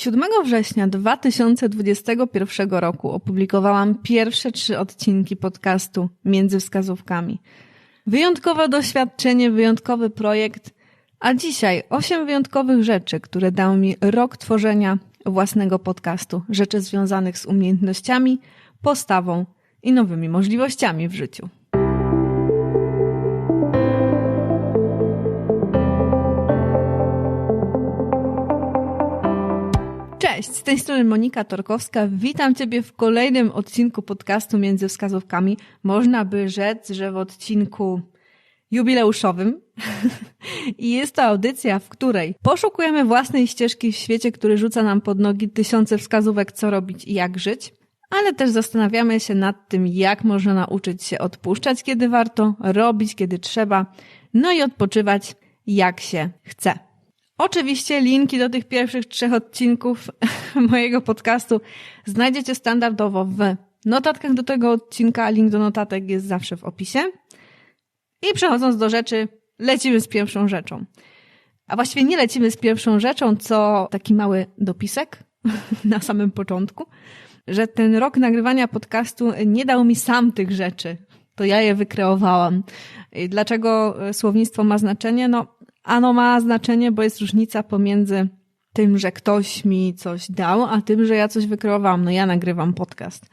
7 września 2021 roku opublikowałam pierwsze trzy odcinki podcastu Między Wskazówkami. Wyjątkowe doświadczenie, wyjątkowy projekt, a dzisiaj osiem wyjątkowych rzeczy, które dał mi rok tworzenia własnego podcastu. Rzeczy związanych z umiejętnościami, postawą i nowymi możliwościami w życiu. Z tej strony Monika Torkowska. Witam Ciebie w kolejnym odcinku podcastu Między Wskazówkami. Można by rzec, że w odcinku jubileuszowym. I jest to audycja, w której poszukujemy własnej ścieżki w świecie, który rzuca nam pod nogi tysiące wskazówek, co robić i jak żyć. Ale też zastanawiamy się nad tym, jak można nauczyć się odpuszczać, kiedy warto, robić, kiedy trzeba, no i odpoczywać, jak się chce. Oczywiście linki do tych pierwszych trzech odcinków mojego podcastu znajdziecie standardowo w notatkach do tego odcinka. Link do notatek jest zawsze w opisie. I przechodząc do rzeczy, lecimy z pierwszą rzeczą. A właściwie nie lecimy z pierwszą rzeczą, co taki mały dopisek na samym początku, że ten rok nagrywania podcastu nie dał mi sam tych rzeczy. To ja je wykreowałam. I dlaczego słownictwo ma znaczenie? No, ano ma znaczenie, bo jest różnica pomiędzy tym, że ktoś mi coś dał, a tym, że ja coś wykreowałam. No ja nagrywam podcast.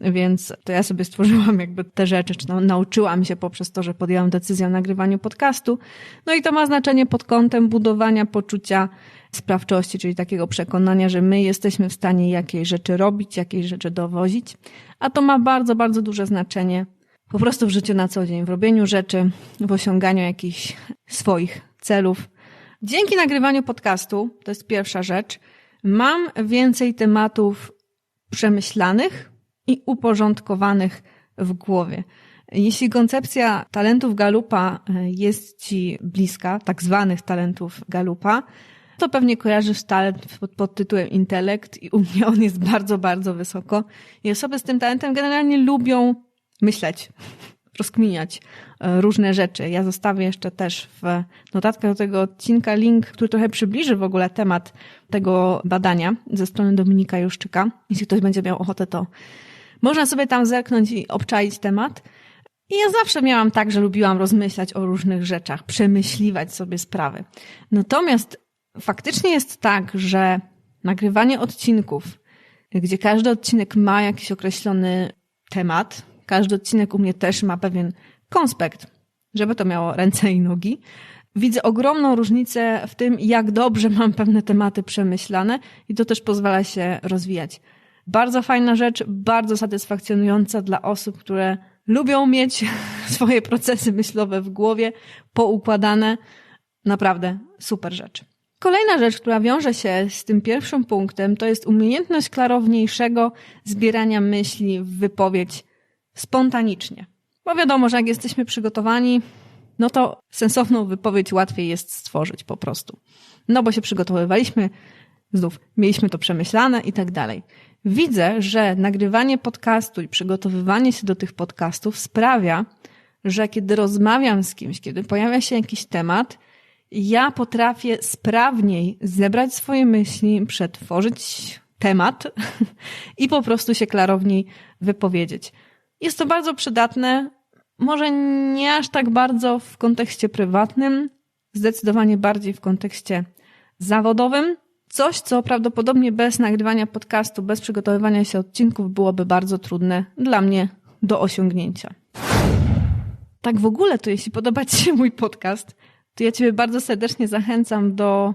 Więc to ja sobie stworzyłam jakby te rzeczy, czy nauczyłam się poprzez to, że podjęłam decyzję o nagrywaniu podcastu. No i to ma znaczenie pod kątem budowania poczucia sprawczości, czyli takiego przekonania, że my jesteśmy w stanie jakiejś rzeczy robić, jakiejś rzeczy dowozić. A to ma bardzo, bardzo duże znaczenie po prostu w życiu na co dzień, w robieniu rzeczy, w osiąganiu jakichś swoich celów. Dzięki nagrywaniu podcastu, to jest pierwsza rzecz, mam więcej tematów przemyślanych i uporządkowanych w głowie. Jeśli koncepcja talentów Galupa e, jest Ci bliska, tak zwanych talentów Galupa, to pewnie kojarzysz talent pod, pod, tytułem intelekt i u mnie on jest bardzo, bardzo wysoko. I osoby z tym talentem generalnie lubią myśleć, rozkminiać e, różne rzeczy. Ja zostawię jeszcze też w notatkach do tego odcinka link, który trochę przybliży w ogóle temat tego badania ze strony Dominika Juszczyka. Jeśli ktoś będzie miał ochotę, to można sobie tam zerknąć i obczaić temat. I ja zawsze miałam tak, że lubiłam rozmyślać o różnych rzeczach, przemyśliwać sobie sprawy. Natomiast faktycznie jest tak, że nagrywanie odcinków, gdzie każdy odcinek ma jakiś określony temat, każdy odcinek u mnie też ma pewien konspekt, żeby to miało ręce i nogi. Widzę ogromną różnicę w tym, jak dobrze mam pewne tematy przemyślane i to też pozwala się rozwijać. Bardzo fajna rzecz, bardzo satysfakcjonująca dla osób, które lubią mieć swoje procesy myślowe w głowie poukładane. Naprawdę super rzecz. Kolejna rzecz, która wiąże się z tym pierwszym punktem, to jest umiejętność klarowniejszego zbierania myśli w wypowiedź spontanicznie. Bo wiadomo, że jak jesteśmy przygotowani, no to sensowną wypowiedź łatwiej jest stworzyć po prostu. No bo się przygotowywaliśmy, znów mieliśmy to przemyślane i tak dalej. Widzę, że nagrywanie podcastu i przygotowywanie się do tych podcastów sprawia, że kiedy rozmawiam z kimś, kiedy pojawia się jakiś temat, ja potrafię sprawniej zebrać swoje myśli, przetworzyć temat i po prostu się klarowniej wypowiedzieć. Jest to bardzo przydatne, może nie aż tak bardzo w kontekście prywatnym, zdecydowanie bardziej w kontekście zawodowym. Coś, co prawdopodobnie bez nagrywania podcastu, bez przygotowywania się odcinków byłoby bardzo trudne dla mnie do osiągnięcia. Tak w ogóle, to jeśli podoba Ci się mój podcast, to ja Ciebie bardzo serdecznie zachęcam do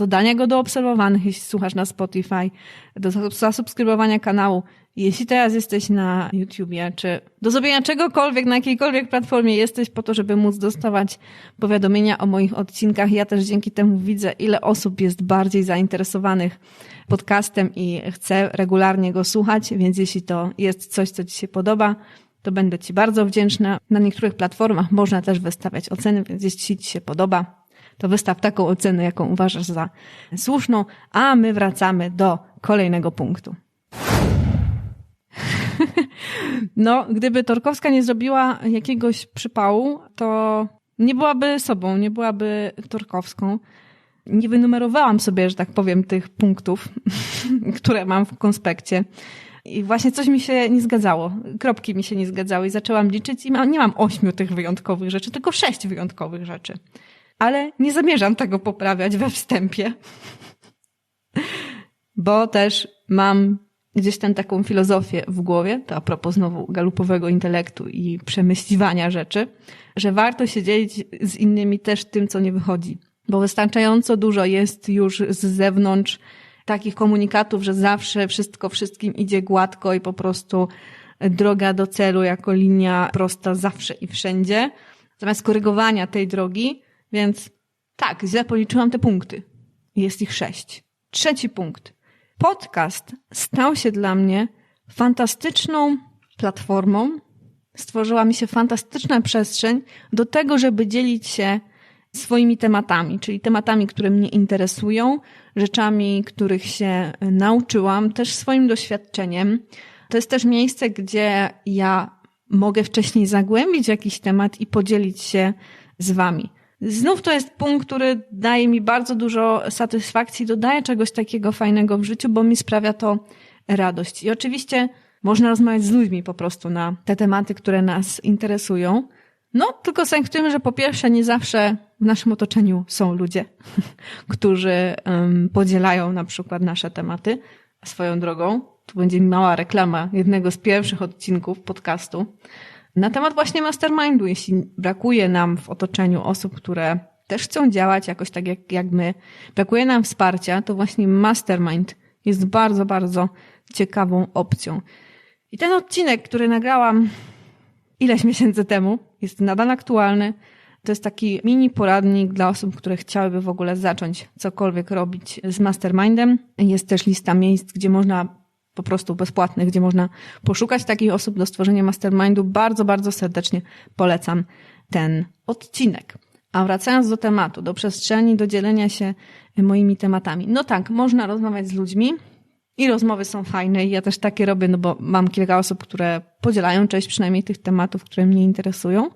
dodania go do obserwowanych, jeśli słuchasz na Spotify, do zasubskrybowania kanału. Jeśli teraz jesteś na YouTubie, czy do zrobienia czegokolwiek, na jakiejkolwiek platformie jesteś po to, żeby móc dostawać powiadomienia o moich odcinkach, ja też dzięki temu widzę, ile osób jest bardziej zainteresowanych podcastem i chce regularnie go słuchać, więc jeśli to jest coś, co Ci się podoba, to będę Ci bardzo wdzięczna. Na niektórych platformach można też wystawiać oceny, więc jeśli Ci się podoba, to wystaw taką ocenę, jaką uważasz za słuszną, a my wracamy do kolejnego punktu. No, gdyby Torkowska nie zrobiła jakiegoś przypału, to nie byłaby sobą, nie byłaby Torkowską. Nie wynumerowałam sobie, że tak powiem, tych punktów, które mam w konspekcie. I właśnie coś mi się nie zgadzało. Kropki mi się nie zgadzały i zaczęłam liczyć i mam, nie mam ośmiu tych wyjątkowych rzeczy, tylko sześć wyjątkowych rzeczy. Ale nie zamierzam tego poprawiać we wstępie. Bo też mam gdzieś tam taką filozofię w głowie, to a propos znowu galupowego intelektu i przemyśliwania rzeczy, że warto się dzielić z innymi też tym, co nie wychodzi. Bo wystarczająco dużo jest już z zewnątrz takich komunikatów, że zawsze wszystko wszystkim idzie gładko i po prostu droga do celu jako linia prosta zawsze i wszędzie, zamiast korygowania tej drogi, więc tak, źle policzyłam te punkty. Jest ich sześć. Trzeci punkt. Podcast stał się dla mnie fantastyczną platformą. Stworzyła mi się fantastyczna przestrzeń do tego, żeby dzielić się swoimi tematami, czyli tematami, które mnie interesują, rzeczami, których się nauczyłam, też swoim doświadczeniem. To jest też miejsce, gdzie ja mogę wcześniej zagłębić jakiś temat i podzielić się z wami. Znów to jest punkt, który daje mi bardzo dużo satysfakcji, dodaje czegoś takiego fajnego w życiu, bo mi sprawia to radość. I oczywiście można rozmawiać z ludźmi po prostu na te tematy, które nas interesują. No, tylko sęk w tym, że po pierwsze nie zawsze w naszym otoczeniu są ludzie, którzy um, podzielają na przykład nasze tematy swoją drogą. Tu będzie mała reklama jednego z pierwszych odcinków podcastu na temat właśnie mastermindu. Jeśli brakuje nam w otoczeniu osób, które też chcą działać jakoś tak jak, jak my, brakuje nam wsparcia, to właśnie mastermind jest bardzo, bardzo ciekawą opcją. I ten odcinek, który nagrałam ileś miesięcy temu, jest nadal aktualny. To jest taki mini poradnik dla osób, które chciałyby w ogóle zacząć cokolwiek robić z mastermindem. Jest też lista miejsc, gdzie można po prostu bezpłatnych, gdzie można poszukać takich osób do stworzenia mastermindu. Bardzo, bardzo serdecznie polecam ten odcinek. A wracając do tematu, do przestrzeni, do dzielenia się moimi tematami. No tak, można rozmawiać z ludźmi i rozmowy są fajne ja też takie robię, no bo mam kilka osób, które podzielają część przynajmniej tych tematów, które mnie interesują.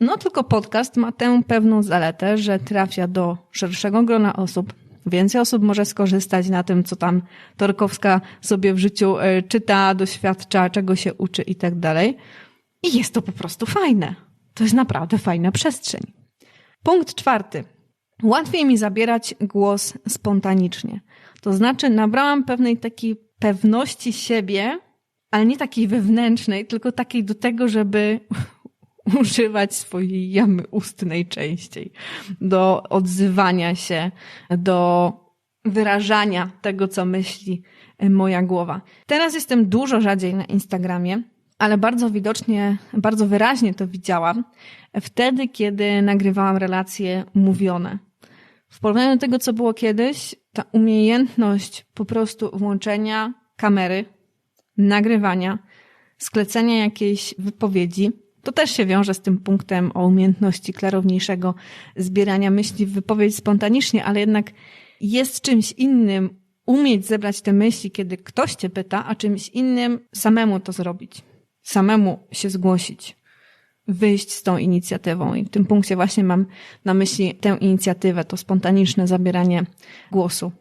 No tylko podcast ma tę pewną zaletę, że trafia do szerszego grona osób, Więcej osób może skorzystać na tym, co tam Torkowska sobie w życiu e, czyta, doświadcza, czego się uczy i tak dalej. I jest to po prostu fajne. To jest naprawdę fajna przestrzeń. Punkt czwarty. Łatwiej mi zabierać głos spontanicznie. To znaczy, nabrałam pewnej takiej pewności siebie, ale nie takiej wewnętrznej, tylko takiej do tego, żeby używać swojej jamy ustnej częściej do odzywania się, do wyrażania tego, co myśli moja głowa. Teraz jestem dużo rzadziej na Instagramie, ale bardzo widocznie, bardzo wyraźnie to widziałam wtedy, kiedy nagrywałam relacje mówione. W porównaniu do tego, co było kiedyś, ta umiejętność po prostu włączenia kamery, nagrywania, sklecenia jakiejś wypowiedzi, to też się wiąże z tym punktem o umiejętności klarowniejszego zbierania myśli w wypowiedź spontanicznie, ale jednak jest czymś innym umieć zebrać te myśli, kiedy ktoś cię pyta, a czymś innym samemu to zrobić. Samemu się zgłosić. Wyjść z tą inicjatywą. I w tym punkcie właśnie mam na myśli tę inicjatywę, to spontaniczne zabieranie głosu.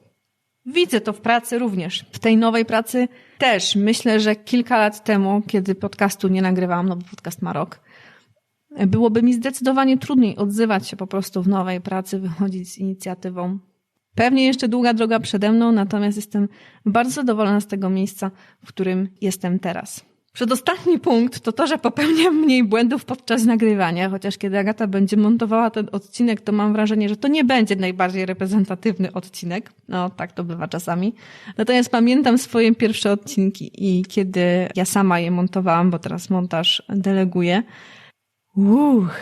Widzę to w pracy również. W tej nowej pracy też. Myślę, że kilka lat temu, kiedy podcastu nie nagrywałam, no bo podcast ma rok, byłoby mi zdecydowanie trudniej odzywać się po prostu w nowej pracy, wychodzić z inicjatywą. Pewnie jeszcze długa droga przede mną, natomiast jestem bardzo zadowolona z tego miejsca, w którym jestem teraz. Przedostatni punkt to to, że popełniam mniej błędów podczas nagrywania, chociaż kiedy Agata będzie montowała ten odcinek, to mam wrażenie, że to nie będzie najbardziej reprezentatywny odcinek. No, tak to bywa czasami. Natomiast pamiętam swoje pierwsze odcinki i kiedy ja sama je montowałam, bo teraz montaż deleguję, uch,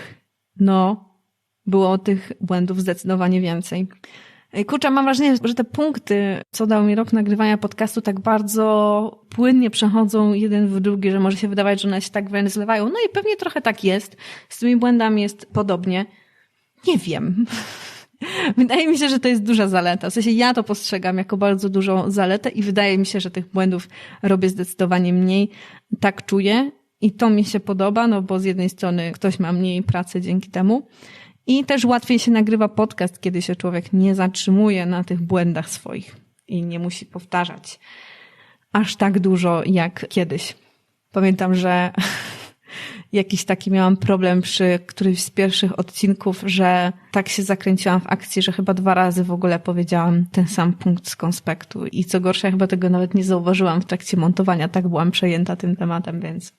no, było tych błędów zdecydowanie więcej. Kurczę, mam wrażenie, że te punkty, co dał mi rok nagrywania podcastu, tak bardzo płynnie przechodzą jeden w drugi, że może się wydawać, że one się tak wręcz zlewają. No i pewnie trochę tak jest. Z tymi błędami jest podobnie. Nie wiem. Wydaje mi się, że to jest duża zaleta. W sensie ja to postrzegam jako bardzo dużą zaletę i wydaje mi się, że tych błędów robię zdecydowanie mniej. Tak czuję i to mi się podoba, no bo z jednej strony ktoś ma mniej pracy dzięki temu I też łatwiej się nagrywa podcast, kiedy się człowiek nie zatrzymuje na tych błędach swoich i nie musi powtarzać aż tak dużo jak kiedyś. Pamiętam, że jakiś taki miałam problem przy którymś z pierwszych odcinków, że tak się zakręciłam w akcji, że chyba dwa razy w ogóle powiedziałam ten sam punkt z konspektu. I co gorsza, chyba tego nawet nie zauważyłam w trakcie montowania. Tak byłam przejęta tym tematem, więc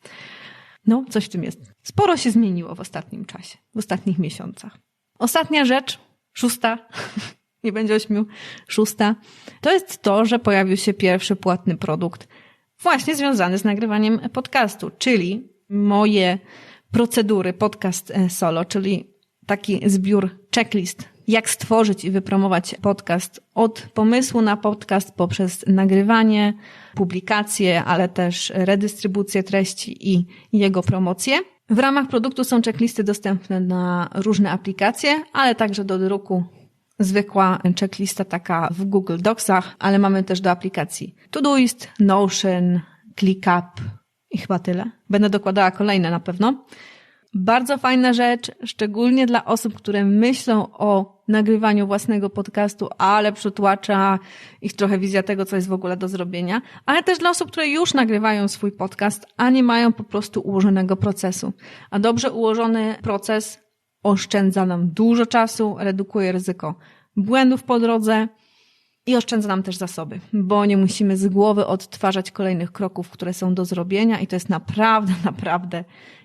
no, coś w tym jest. Sporo się zmieniło w ostatnim czasie, w ostatnich miesiącach. Ostatnia rzecz, szósta, nie będzie ośmiu, szósta, to jest to, że pojawił się pierwszy płatny produkt właśnie związany z nagrywaniem podcastu, czyli moje procedury podcast e, solo, czyli taki zbiór checklist, jak stworzyć i wypromować podcast od pomysłu na podcast poprzez nagrywanie, publikację, ale też redystrybucję treści i jego promocję. W ramach produktu są checklisty dostępne na różne aplikacje, ale także do druku zwykła checklista taka w Google Docsach, ale mamy też do aplikacji Todoist, Notion, ClickUp i chyba tyle. Będę dokładała kolejne na pewno. Bardzo fajna rzecz, szczególnie dla osób, które myślą o nagrywaniu własnego podcastu, ale przytłacza ich trochę wizja tego, co jest w ogóle do zrobienia, ale też dla osób, które już nagrywają swój podcast, a nie mają po prostu ułożonego procesu. A dobrze ułożony proces oszczędza nam dużo czasu, redukuje ryzyko błędów po drodze i oszczędza nam też zasoby, bo nie musimy z głowy odtwarzać kolejnych kroków, które są do zrobienia i to jest naprawdę, naprawdę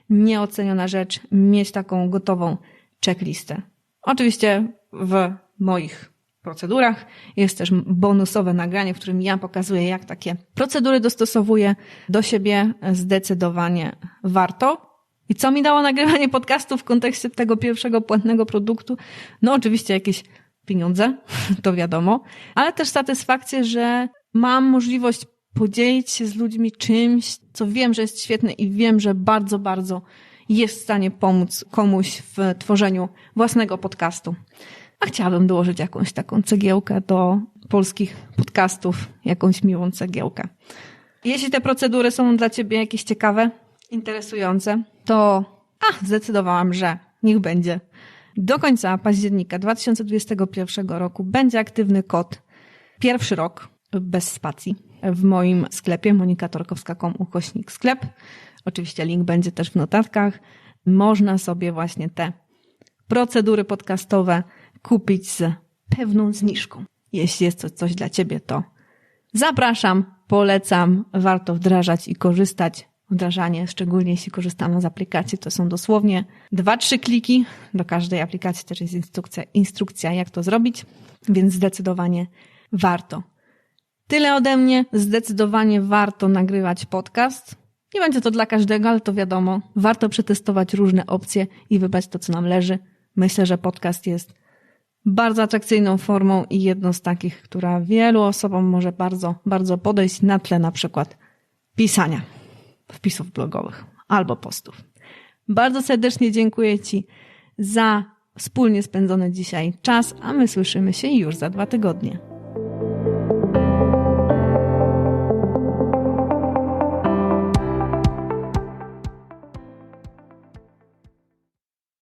nieoceniona rzecz mieć taką gotową checklistę. Oczywiście w moich procedurach jest też bonusowe nagranie, w którym ja pokazuję, jak takie procedury dostosowuję do siebie. Zdecydowanie warto. I co mi dało nagrywanie podcastu w kontekście tego pierwszego płatnego produktu? No oczywiście jakieś pieniądze, to wiadomo, ale też satysfakcję, że mam możliwość podzielić się z ludźmi czymś, co wiem, że jest świetne i wiem, że bardzo, bardzo jest w stanie pomóc komuś w tworzeniu własnego podcastu. A chciałabym dołożyć jakąś taką cegiełkę do polskich podcastów, jakąś miłą cegiełkę. Jeśli te procedury są dla Ciebie jakieś ciekawe, interesujące, to a, zdecydowałam, że niech będzie. Do końca października 2021 roku będzie aktywny kod pierwszy rok bez spacji w moim sklepie monikatorkowska.com ukośnik sklep. Oczywiście link będzie też w notatkach. Można sobie właśnie te procedury podcastowe kupić z pewną zniżką. Jeśli jest to coś dla Ciebie, to zapraszam, polecam, warto wdrażać i korzystać. Wdrażanie, szczególnie jeśli korzystamy z aplikacji, to są dosłownie dwa, trzy kliki. Do każdej aplikacji też jest instrukcja, instrukcja, jak to zrobić, więc zdecydowanie warto. Tyle ode mnie. Zdecydowanie warto nagrywać podcast. Nie będzie to dla każdego, ale to wiadomo. Warto przetestować różne opcje i wybrać to, co nam leży. Myślę, że podcast jest bardzo atrakcyjną formą i jedną z takich, która wielu osobom może bardzo, bardzo podejść na tle na przykład pisania wpisów blogowych albo postów. Bardzo serdecznie dziękuję Ci za wspólnie spędzony dzisiaj czas, a my słyszymy się już za dwa tygodnie.